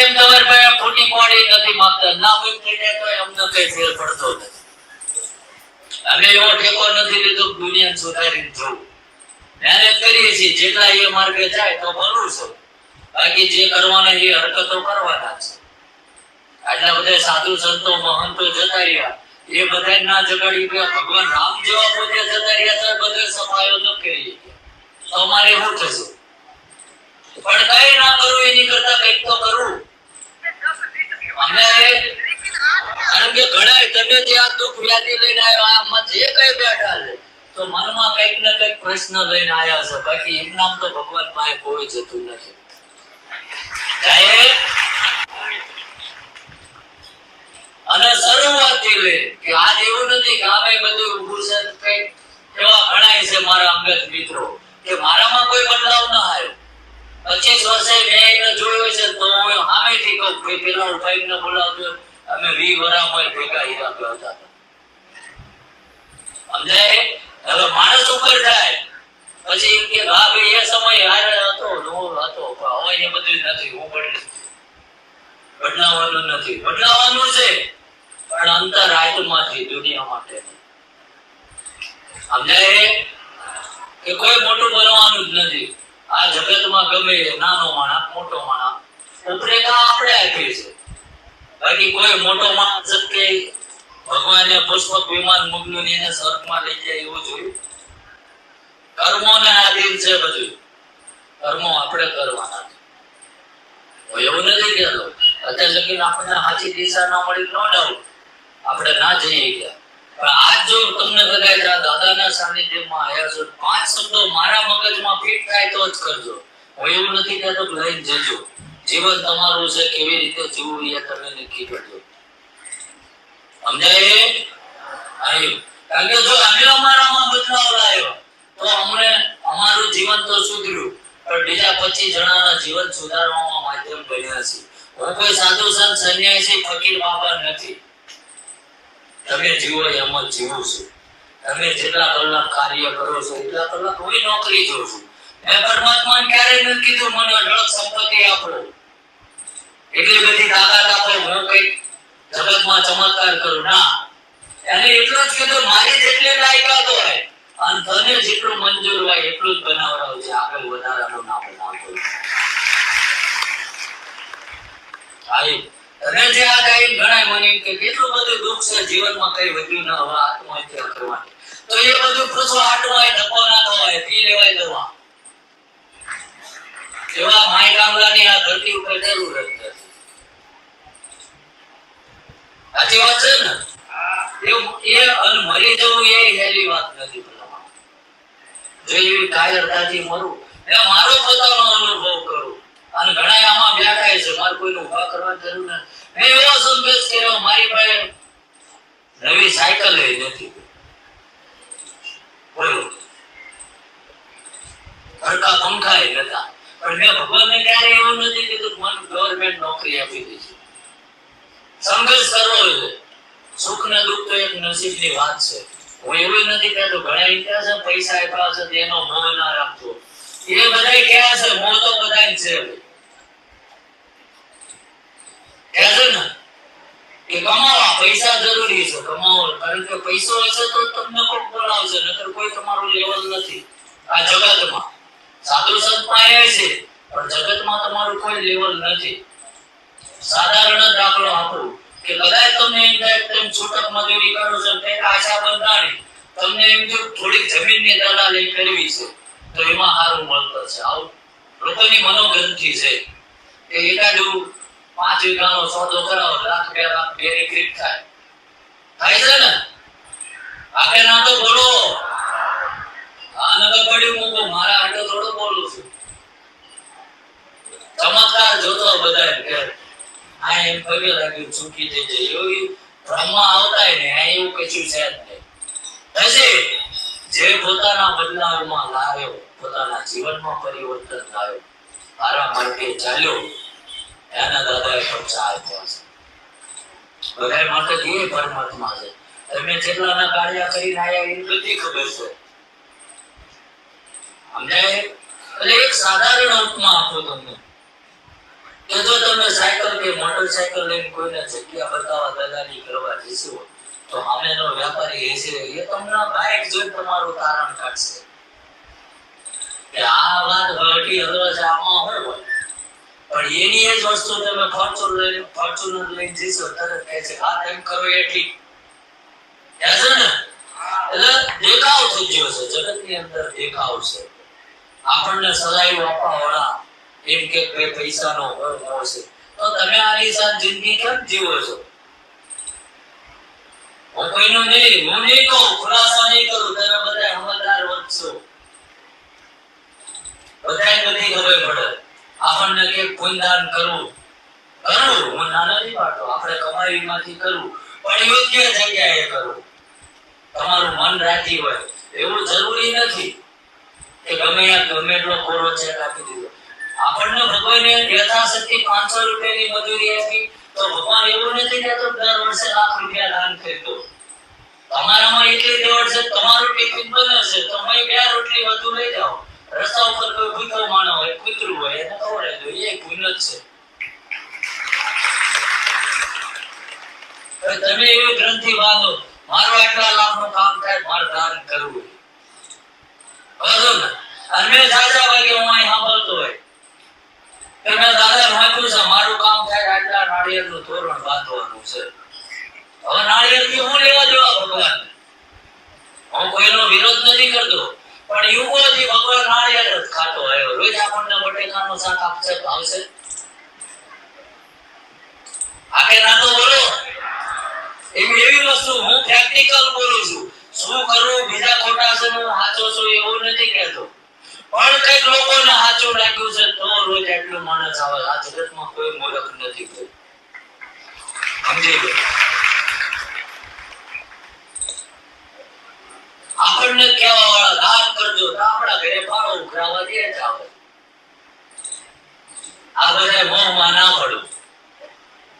બાકી જે કરવાના હરકતો કરવાના છે. આટલા બધા સાધુ સંતો, મહંતો જતા રહ્યા. એ બધા ના જગાડી ભગવાન રામ જેવા પોતે જતા રહ્યા તો બધે સફાયો ન અમારે શું થશે? પણ કઈ ના કરું, એની કરતા કંઈક તો કરવું અમે કારણ કે ઘણા તમે જે આ દુઃખ વ્યાધિ લઈને આવ્યા આમાં જે કઈ બેઠા છે, તો મનમાં કંઈક ને કંઈક પ્રશ્ન લઈને આવ્યા છે. બાકી એમ તો ભગવાન પાસે કોઈ જતું નથી. અને શરૂઆતથી લે કે આજ એવું નથી કે આમે બધું ઊભું છે એવા ઘણા છે મારા અંગત મિત્રો, કે મારામાં કોઈ બદલાવ ના આવ્યો. પચીસ વર્ષે મેં એને જોયો છે તો હું સામેથી કહું કે પેલા ભાઈને બોલાવજો. અમે વી વરામાં ભેગા હીરા હતા. સમજાય? હવે માણસ ઉપર જાય. પછી એમ કે, હા ભાઈ, એ સમય હારે હતો, હું હતો હવે એ બધું નથી, હું બદલી બદલાવાનું નથી. બદલાવાનું છે, પણ અંતર આત્માથી દુનિયા માટે. સમજાય? કે કોઈ મોટું બનવાનું જ નથી. આ જગતમાં ગમે નાનો માણસ, મોટો માણસ ઉપરેખા આપણે આપી છે બાકી કોઈ મોટો માણસ કે ભગવાને પુષ્પક વિમાન મોકલ્યું ને એને સ્વર્ગમાં લઈ જાય એવું જોયું. કર્મોને આધીન છે બધું. કર્મો આપણે કરવાના છે. એવું નથી કહેતો. અત્યારે લગીન આપણને સાચી દિશા ના મળી નો ડાઉટ. આપણે ના જઈએ ગયા આજ જો તમને કદાચ દાદાના સાનિધ્યમાં આવ્યા છો, પાંચ શબ્દો મારા મગજમાં ફિટ થાય તો જ કરજો. હું એવું નથી કહેતો લઈને જજો. જીવન તમારું છે, કેવી રીતે જીવવું એ તમે નક્કી કરજો. સમજાય? આવ્યું કારણ કે જો અમે અમારામાં બદલાવ લાવ્યો તો અમને અમારું જીવન તો સુધર્યું. પણ બીજા પચીસ જણાના જીવન સુધારવામાં માધ્યમ બન્યા છે. હું કોઈ સાધુ સંત, સંન્યાસી, ફકીર બાબા નથી. તમે જીવો એમ જીવું છું. તમે જેટલા કલાક કાર્ય કરો છો, એટલા કલાક હું નોકરી જોઉં છું. મેં પરમાત્માને ક્યારેય નથી કીધું, મને અઢળક સંપત્તિ આપો. એટલી બધી તાકાત આપો, હું કંઈક જગતમાં ચમત્કાર કરું. ના. એને એટલું જ કીધું, મારી જેટલી લાયકાત હોય, અને તને જેટલું મંજૂર હોય, એટલું જ બનાવડાવ છે. આગળ વધારાનું ના બનાવતો ભાઈ તને જે આ કઈ ગણાય, મને એમ કે કેટલું બધું દુઃખ છે જીવનમાં કઈ વધ્યું ન હવે આત્મહત્યા કરવાની. તો એ બધું પૂછવા આટવાય ધક્કો ના થવાય પી લેવાય દવા. એવા માય કામલાની આ ધરતી ઉપર જરૂર નથી. સાચી વાત છે ને? એ મરી જવું એ હેલી વાત નથી. જો એવી કાયરતાથી મરું, એ મારો પોતાનો અનુભવ કરું. અને ઘણા આમાં બેઠા છે, મારે કોઈને ઊભા કરવા જરૂર નથી. મેં એવો સંદેશ કર્યો, મારી પાસે નવી સાયકલ એ નથી. બોલો. હરકા પંખા એ નતા. પણ મેં ભગવાનને ક્યારે એવું નથી કીધું મને ગવર્મેન્ટ નોકરી આપી દીધી સંઘર્ષ કરવો છે. સુખ ને દુઃખ તો એક નસીબની વાત છે. હું એવું નથી કહેતો, ઘણા ઇતિહાસ પૈસા આપ્યા છે, તેનો મોહ ના રાખતો એ બધાય ક્યાં છે, મોહ તો છે કહે છે ને સાધારણ દાખલો આપું, કે કદાચ એમ થાય તમે છૂટક મજૂરી કરો છો આશા બંધાણી, તમને એમ જો થોડીક જમીનની દલાલી કરવી છે, તો એમાં સારું મળતર છે. આવું લોકોની મનોગ્રંથિ છે. કે એકાદું પાંચ વીઘાનો સોદો કરાવો, લાખ બે લાખની ક્રીપ થાય. થાય છે ને? આગળ ના તો બોલો. આ નગર પડ્યું મૂકો મારા હાટો થોડો બોલું છું. ચમત્કાર જોતો બધા કે આ એમ પગે લાગ્યું, ચૂકી થઈ જાય. એવું બ્રહ્મા આવતા ને એવું કશું છે જ નહીં. જે પોતાના બદલાવમાં લાવ્યો, પોતાના જીવનમાં પરિવર્તન લાવ્યો મારા માટે ચાલ્યો. એના દાદાએ આપ્યા છે. બધા માટે એ પરમાત્મા છે. તમે જેટલાના કાર્ય કરીને આયા એની બધી ખબર છે. સમજાય એટલે એક સાધારણ અર્થમાં આપો તમને. કે જો તમે સાયકલ કે મોટરસાયકલ લઈને કોઈને જગ્યા બતાવવા દાદાની કરવા જશો, તો સામેનો વેપારી હશે, એ તમને બાઇક જોઈ તમારું તારણ કાઢશે. કે આ વાત હટી હલવા છે આમાં હોય. પણ એની એ જ વસ્તુ તમે ફોર્ચ્યુનર ફોર્ચ્યુનર લઈને જશો, તરત કહે છે, હા, તેમ કરો એટલી. છે ને? એટલે દેખાવ થઈ ગયો છે, જગતની અંદર દેખાવ છે. આપણને સલાહ આપવા વાળા એમ કે પૈસા પૈસાનો મોહ છે. તો તમે આલીશાન જિંદગી કેમ જીવો છો? હું કોઈનું નહીં, હું નહીં કહું, ખુલાસો નહીં કરું તમે બધા સમજદાર વધશો બધાય બધી ખબર પડે. આપણને કે પુણ્યદાન કરવું. કરવું હું નાના નહીં પાડતો આપણે કમાઈમાંથી કરવું પણ યોગ્ય જગ્યાએ કરવું તમારું મન રાજી હોય, એવું જરૂરી નથી કે ગમે ગમે એટલો કોરો ચેક આપી દીધો. આપણને ભગવાને યથાશક્તિ પાંચસો રૂપિયાની મજૂરી આપી, તો ભગવાન એવું નથી કહેતો દર વર્ષે લાખ રૂપિયા દાન કરી દો. તમારામાં એટલી દેવડ છે તમારું ટિફિન બને છે તમે બે રોટલી વધુ લઈ જાઓ? રસ્તા ઉપર કોઈ ભૂખો માણસ હોય કૂતરું હોય, એને ખવડાવી દો એ પુણ્ય જ છે. તમે એવી ગ્રંથિ વાંધો મારો આટલા લાખનું કામ થાય, મારે દાન કરવું બરાબર ને, અને મેં સાચા વાગે હું અહીં સાંભળતો હોય. તમે દાદા વાંચ્યું છે, મારું કામ થાય, આટલા નાળિયેરનું તોરણ બાંધવાનું છે. હવે નાળિયેરથી હું લેવા દેવા ભગવાન હું કોઈનો વિરોધ નથી કરતો. પણ યુગોથી ભગવાન નાળિયેર જ ખાતો આવ્યો. રોજ આપણને બટેકાનું શાક આપશે ભાવશે? આખે ના તો બોલો. એવી એવી વસ્તુ હું પ્રેક્ટિકલ બોલું છું. શું કરું? બીજા ખોટા છે હું સાચો છું એવું નથી કહેતો. પણ કંઈક લોકોને સાચું લાગ્યું છે તો રોજ એટલું માણસ આવે. આ જગતમાં કોઈ મૂર્ખ નથી કોઈ. સમજી ગયો આપણને કહેવા વાળા દાન કરજો તો આપણા ઘરે ફાળો ઉઘરાવા દે જ આવે આ મોહમાં ના પડો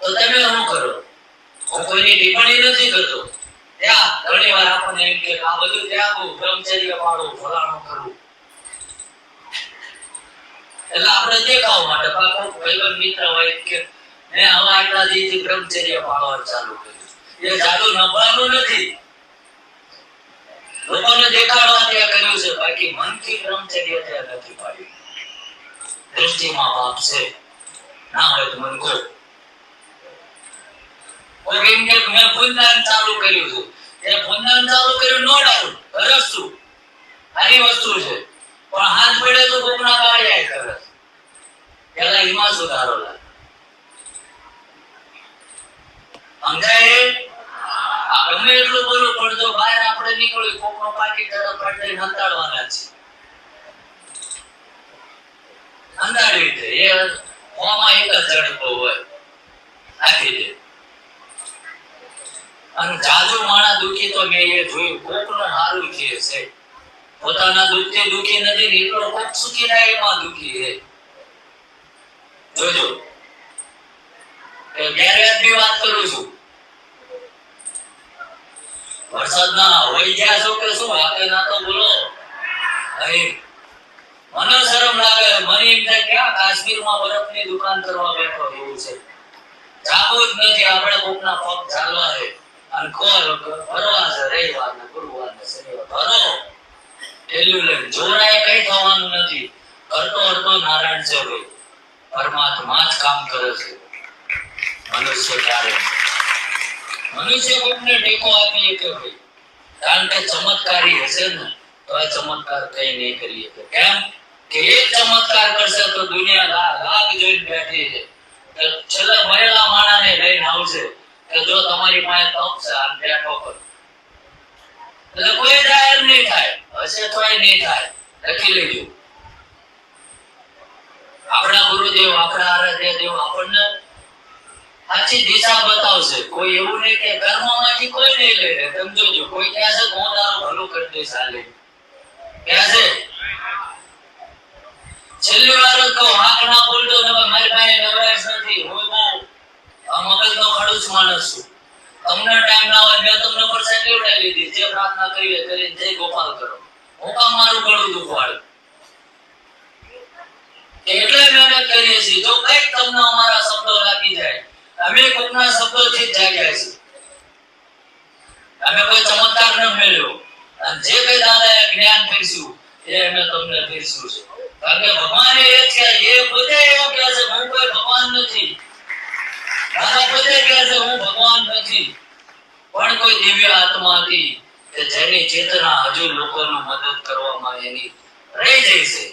તો તમે શું કરો? હું કોઈની ટિપ્પણી નથી કરતો. ત્યાં ઘણી વાર આપણને એમ કે, આ બધું ત્યાગવું બ્રહ્મચર્ય પાડવું ફલાણું કરવું એટલે આપણે દેખાવ માટે પાકો ભાઈબંધ મિત્ર હોય કે મેં હવે આટલા દિવસથી બ્રહ્મચર્ય પાળવાનું ચાલુ કર્યું. એ ચાલુ નભાનું નથી. લોકોને દેખાડવા ત્યાં કર્યું છે, બાકી મનથી બ્રહ્મચર્ય ત્યાં નથી પાડ્યું. દ્રષ્ટિમાં પાપ છે. ના હોય તો મને કહો કોઈ કે મેં પુણ્યદાન ચાલુ કર્યું છે એ પુણ્યદાન ચાલુ કર્યું નો ડાઉટ સરસ છું સારી વસ્તુ છે પણ હાથ પડે તો કોકના ગાળિયા કરે પેલા એમાં સુધારો લાગે સમજાય ગમે એટલું બોલું પણ જો બહાર આપણે નીકળ્યું કોકનો પાકી તરફ પાડી હંતાડવાના છે અંધારી રીતે એ મોંમાં એક જ ઝડપો હોય. નાખી દે. અને જાજુ માણા દુખી તો મેં એ જોયું. કોકનું હારું છે છે. પોતાના દુઃખથી દુખી નથી એટલો કોક સુખી ના એમાં દુખી છે. જોજો. ગેરવ્યાજબી વાત કરું છું. વરસાદ ના હોય ગયા છો કે શું? હાથે ના તો બોલો. અહીં મને શરમ લાગે, મને એમ થાય ક્યાં કાશ્મીરમાં બરફની દુકાન કરવા બેઠો એવું છે. જાગો જ નથી, આપણે કોકના પગ ચાલવા છે. અને કોર ભરવા છે રવિવાર ને ગુરુવાર ને શનિવાર. ભરો ઢેલ્યું લઈને. જોરાએ કઈ થવાનું નથી. કરતો હરતો નારાયણ છે ભાઈ. પરમાત્મા જ કામ કરે છે. મનુષ્ય ક્યારે? મનુષ્ય કોકને ટેકો આપી કે ભાઈ. કારણ કે ચમત્કારી હશે ને, તો આ ચમત્કાર કઈ નહીં કરી શકે. કેમ? કે એક ચમત્કાર કરશે તો દુનિયા લાખ જોઈને બેઠી છે. છેલ્લે મરેલા માણાને લઈને આવશે કે જો તમારી પાસે તપ છે, આમ બેઠો કરો. એટલે કોઈ જાહેર નહીં થાય. હશે તોય નહીં થાય. લખી લેજો. આપણા ગુરુદેવ, આપણા આરાધ્ય દેવ આપણને સાચી દિશા બતાવશે. કોઈ એવું નહીં કે કર્મમાંથી કોઈ નહીં લઈ લે તમે કોઈ કહે છે હું તારું ભલું કરી દઈશ હાલે કહે છે છેલ્લી વાર તો હાથ ના બોલતો મારી પાસે નવરાશ નથી. હું બહુ નો ખડું માણસ છું. તમને ટાઈમ ના હોય, મેં તમને પરસાદ લેવડાવી દીધી. જે પ્રાર્થના કરીએ, કરીને જય ગોપાલ કરો. હું કામ મારું ગળું દુખવાડું. એટલે મહેનત કરીએ છીએ. જો કંઈક તમને અમારા શબ્દો લાગી જાય, અમે કોકના શબ્દોથી જ જાગ્યા છીએ. અમે કોઈ ચમત્કાર ન અને જે કઈ દાદા જ્ઞાન પીરસ્યું એ તમને પીરસ્યું છે કારણ કે ભગવાન એ કહે, એ પોતે એવું કહે છે, હું કોઈ ભગવાન નથી. દાદા પોતે કહે છે, હું ભગવાન નથી. પણ કોઈ દિવ્ય આત્મા કે જેની ચેતના હજુ લોકોનું મદદ કરવામાં એની રહી જાય છે.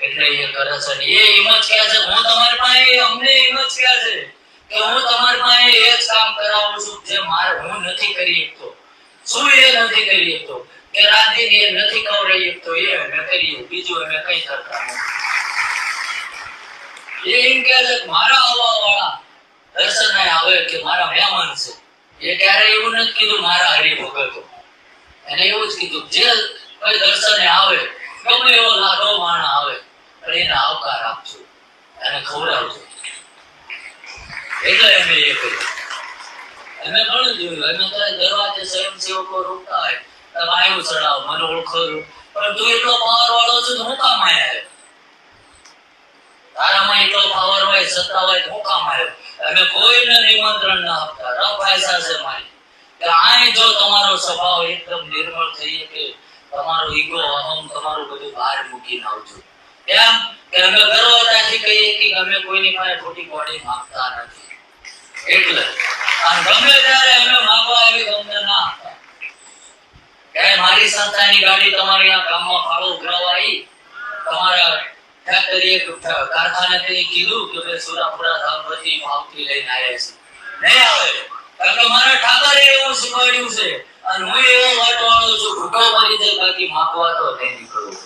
એટલે એ કરે છે એ હિંમત કહે છે, હું તમારી પાસે, અમને હિંમત કહે છે કે હું તમારી પાસે એ જ કામ કરાવું છું, જે મારે હું નથી કરી શકતો. શું એ નથી કરી શકતો? કે રાંધીને એ નથી ખવડાવી તો એ અમે બીજું અમે કઈ કરતા એ એમ કે મારા વાળા દર્શને આવે કે મારા મહેમાન છે. એ ક્યારે એવું નથી કીધું, મારા હરિભગતો એને એવું જ કીધું, જે કોઈ દર્શને આવે, ગમે એવો માણસ આવે એને આવકાર આપજો, એને ખવડાવજો. એટલે અમે એ કર્યું અમે ઘણું જોયું, અમે તો દરવાજે સ્વયંસેવકો રોકતા હોય તમે આવ્યું મને ઓળખો પણ તું એટલો પાવર વાળો છે હું કામ આવ્યો? તારામાં એટલો પાવર હોય, સત્તા હોય હું કામ આવ્યો અમે કોઈને નિમંત્રણ ના આપતા. રફ આયસા છે મારી. કે આય જો તમારો સ્વભાવ એકદમ નિર્મળ થઈ કે તમારો ઈગો, અહમ તમારું બધું બહાર મૂકીને આવજો. એમ કે અમે ગર્વતાથી કહીએ કે અમે કોઈની પાસે ખોટી કોડી માંગતા નથી. એટલે, આ ગમે ત્યારે અમે માંગવા આવી ગમે ના આપતા. ક્યાંય મારી સંસ્થાની ગાડી તમારી આ ગામમાં ફાળો ઉઘરાવા આવી તમારા ફેક્ટરીએ કારખાનેથી કીધું કે ભાઈ સુરાપુરા ધામપતિ માવથી લઈને આવ્યા છે. નહીં આવે. કારણ કે મારા ઠાકરે એવું શીખવાડ્યું છે. અને હું એવો વાટવાળો છું, ભૂખો મરી જાય બાકી માંગવા તો નહીં નીકળવું